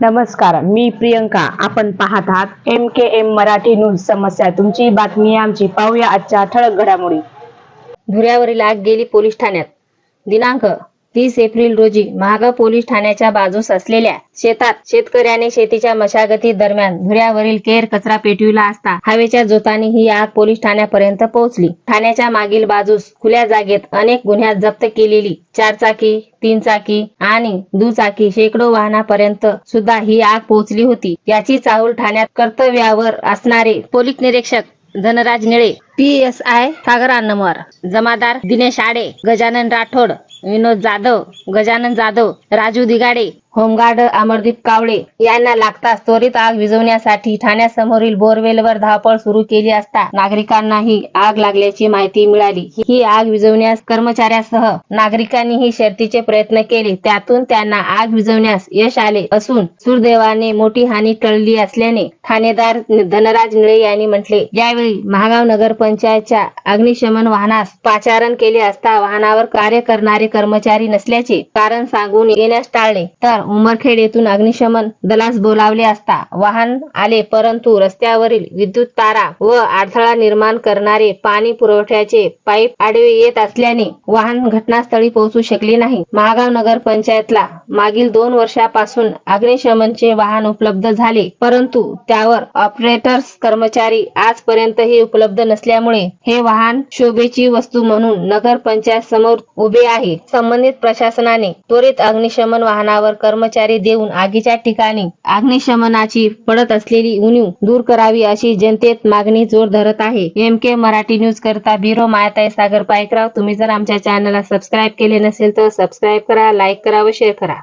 नमस्कार मी प्रियंका. आपण पाहत आहात M K M Marathi news समस्या. तुमची बातमी आमची. पाहूया आजच्या ठळक घडामोडी. धुऱ्यावरील आग गेली पोलीस ठाण्यात. दिनांक तीस एप्रिल रोजी महागा पोलीस ठाण्याच्या बाजूस असलेल्या शेतात शेतकऱ्याने शेतीच्या मशागती दरम्यान धुऱ्यावरील केर कचरा पेटविला असता हवेच्या जोताने ही आग पोलीस ठाण्यापर्यंत पोहोचली. ठाण्याच्या मागील बाजूस खुल्या जागेत अनेक गुन्ह्यात जप्त केलेली चारचाकी तीन चाकी आणि दुचाकी शेकडो वाहनापर्यंत सुद्धा ही आग पोहोचली होती. याची चाहूल ठाण्यात कर्तव्यावर असणारे पोलीस निरीक्षक Dhanraj Nile P S I Sagar अन्नमर जमादार दिनेश आडे गजानन राठोड विनोद जाधव गजानन जाधव राजू दिगाडे होमगार्ड अमरदीप कावळे यांना लागताच त्वरित आग विझवण्यासाठी ठाण्यासमोरील बोरवेलवर धावपळ सुरू केली असता नागरिकांनाही आग लागल्याची माहिती मिळाली. ही आग विझवण्यास कर्मचाऱ्यासह नागरिकांनीही शर्तीचे प्रयत्न केले. त्यातून त्यांना आग विझवण्यास यश आले असून सुरदेवाने मोठी हानी टळली असल्याने ठाणेदार धनराज निळे यांनी म्हटले यावेळी महागाव नगर पंचायतच्या अग्निशमन वाहनास पाचारण केले असता वाहनावर कार्य करणारे कर्मचारी नसल्याचे कारण सांगून येण्यास टाळले. तर उमरखेड येथून अग्निशमन दलास बोलावले असता वाहन आले परंतु रस्त्यावरील विद्युत तारा व अडथळा निर्माण करणारे पाणी पुरवठ्याचे पाईप आडवे येत असल्याने वाहन घटनास्थळी पोहोचू शकले नाही. महागाव नगर पंचायतला मागील दोन वर्षापासून अग्निशमनचे वाहन उपलब्ध झाले परंतु त्यावर ऑपरेटर्स कर्मचारी आजपर्यंतही उपलब्ध नसल्यामुळे हे वाहन शोभेची वस्तू म्हणून नगर पंचायत समोर उभे आहे. संबंधित प्रशासनाने त्वरित अग्निशमन वाहनावर कर्मचारी देऊन आगीच्या ठिकाणी अग्निशमनाची पडत असलेली उणीव दूर करावी अशी जनतेत मागणी जोर धरत आहे. एम के मराठी न्यूज करता ब्युरो मायाताई सागर पायकराव. तुम्ही जर आमच्या चॅनलला सबस्क्राईब केले नसेल तर सबस्क्राईब करा लाईक करा व शेअर करा.